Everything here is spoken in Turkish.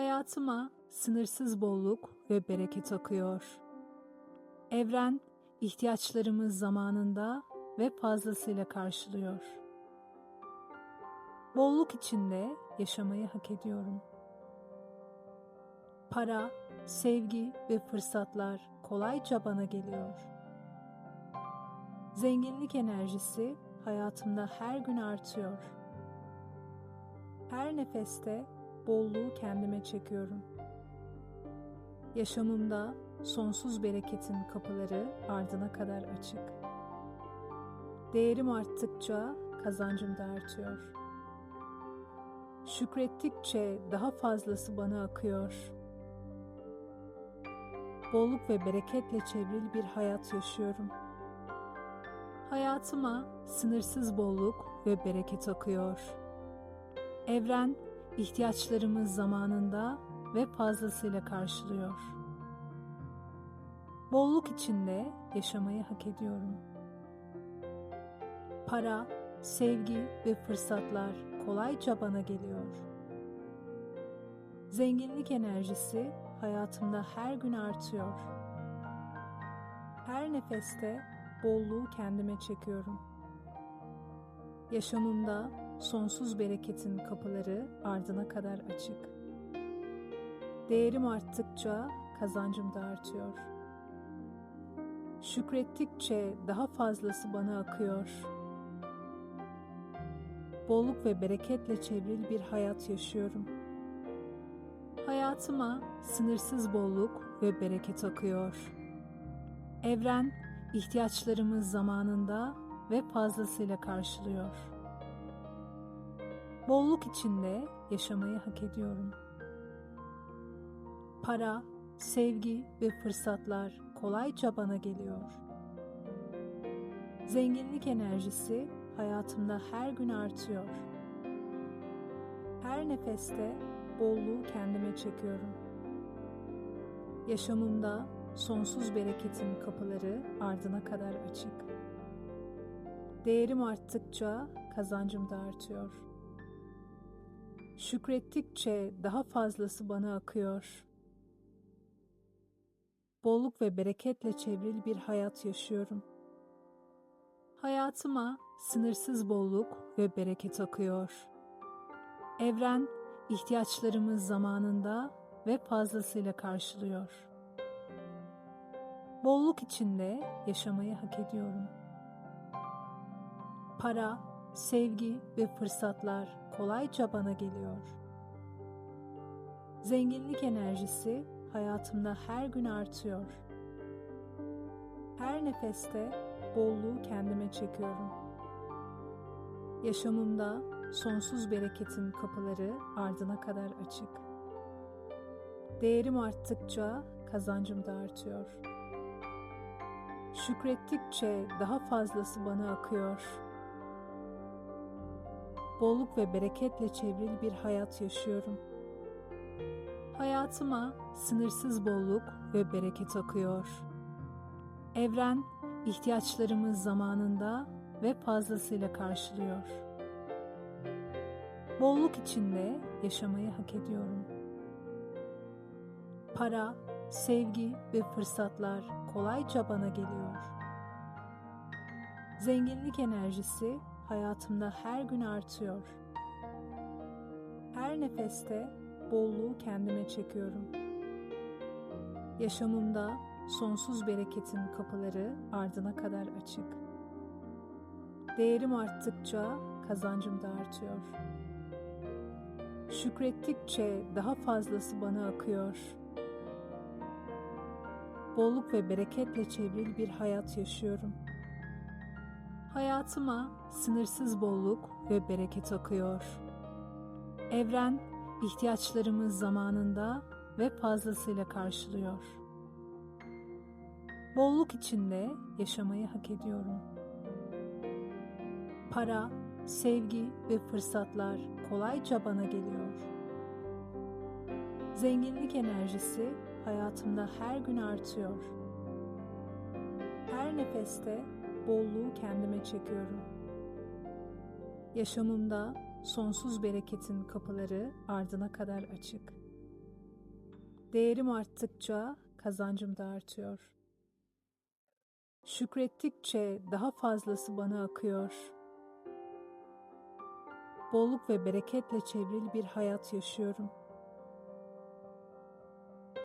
Hayatıma sınırsız bolluk ve bereket akıyor. Evren ihtiyaçlarımız zamanında ve fazlasıyla karşılıyor. Bolluk içinde yaşamayı hak ediyorum. Para, sevgi ve fırsatlar kolayca bana geliyor. Zenginlik enerjisi hayatımda her gün artıyor. Her nefeste bolluğu kendime çekiyorum. Yaşamımda sonsuz bereketin kapıları ardına kadar açık. Değerim arttıkça kazancım da artıyor. Şükrettikçe daha fazlası bana akıyor. Bolluk ve bereketle çevrili bir hayat yaşıyorum. Hayatıma sınırsız bolluk ve bereket akıyor. Evren ihtiyaçlarımız zamanında ve fazlasıyla karşılıyor. Bolluk içinde yaşamayı hak ediyorum. Para, sevgi ve fırsatlar kolayca bana geliyor. Zenginlik enerjisi hayatımda her gün artıyor. Her nefeste bolluğu kendime çekiyorum. Yaşamımda sonsuz bereketin kapıları ardına kadar açık. Değerim arttıkça kazancım da artıyor. Şükrettikçe daha fazlası bana akıyor. Bolluk ve bereketle çevrili bir hayat yaşıyorum. Hayatıma sınırsız bolluk ve bereket akıyor. Evren ihtiyaçlarımız zamanında ve fazlasıyla karşılıyor. Bolluk içinde yaşamayı hak ediyorum. Para, sevgi ve fırsatlar kolayca bana geliyor. Zenginlik enerjisi hayatımda her gün artıyor. Her nefeste bolluğu kendime çekiyorum. Yaşamımda sonsuz bereketin kapıları ardına kadar açık. Değerim arttıkça kazancım da artıyor. Şükrettikçe daha fazlası bana akıyor. Bolluk ve bereketle çevrili bir hayat yaşıyorum. Hayatıma sınırsız bolluk ve bereket akıyor. Evren ihtiyaçlarımız zamanında ve fazlasıyla karşılıyor. Bolluk içinde yaşamayı hak ediyorum. Para, sevgi ve fırsatlar kolayca bana geliyor. Zenginlik enerjisi hayatımda her gün artıyor. Her nefeste bolluğu kendime çekiyorum. Yaşamımda sonsuz bereketin kapıları ardına kadar açık. Değerim arttıkça kazancım da artıyor. Şükrettikçe daha fazlası bana akıyor. Bolluk ve bereketle çevrili bir hayat yaşıyorum. Hayatıma sınırsız bolluk ve bereket akıyor. Evren ihtiyaçlarımız zamanında ve fazlasıyla karşılıyor. Bolluk içinde yaşamayı hak ediyorum. Para, sevgi ve fırsatlar kolayca bana geliyor. Zenginlik enerjisi hayatımda her gün artıyor. Her nefeste bolluğu kendime çekiyorum. Yaşamımda sonsuz bereketin kapıları ardına kadar açık. Değerim arttıkça kazancım da artıyor. Şükrettikçe daha fazlası bana akıyor. Bolluk ve bereketle çevrili bir hayat yaşıyorum. Hayatıma sınırsız bolluk ve bereket akıyor. Evren ihtiyaçlarımız zamanında ve fazlasıyla karşılıyor. Bolluk içinde yaşamayı hak ediyorum. Para, sevgi ve fırsatlar kolayca bana geliyor. Zenginlik enerjisi hayatımda her gün artıyor. Her nefeste bolluğu kendime çekiyorum. Yaşamımda sonsuz bereketin kapıları ardına kadar açık. Değerim arttıkça kazancım da artıyor. Şükrettikçe daha fazlası bana akıyor. Bolluk ve bereketle çevrili bir hayat yaşıyorum.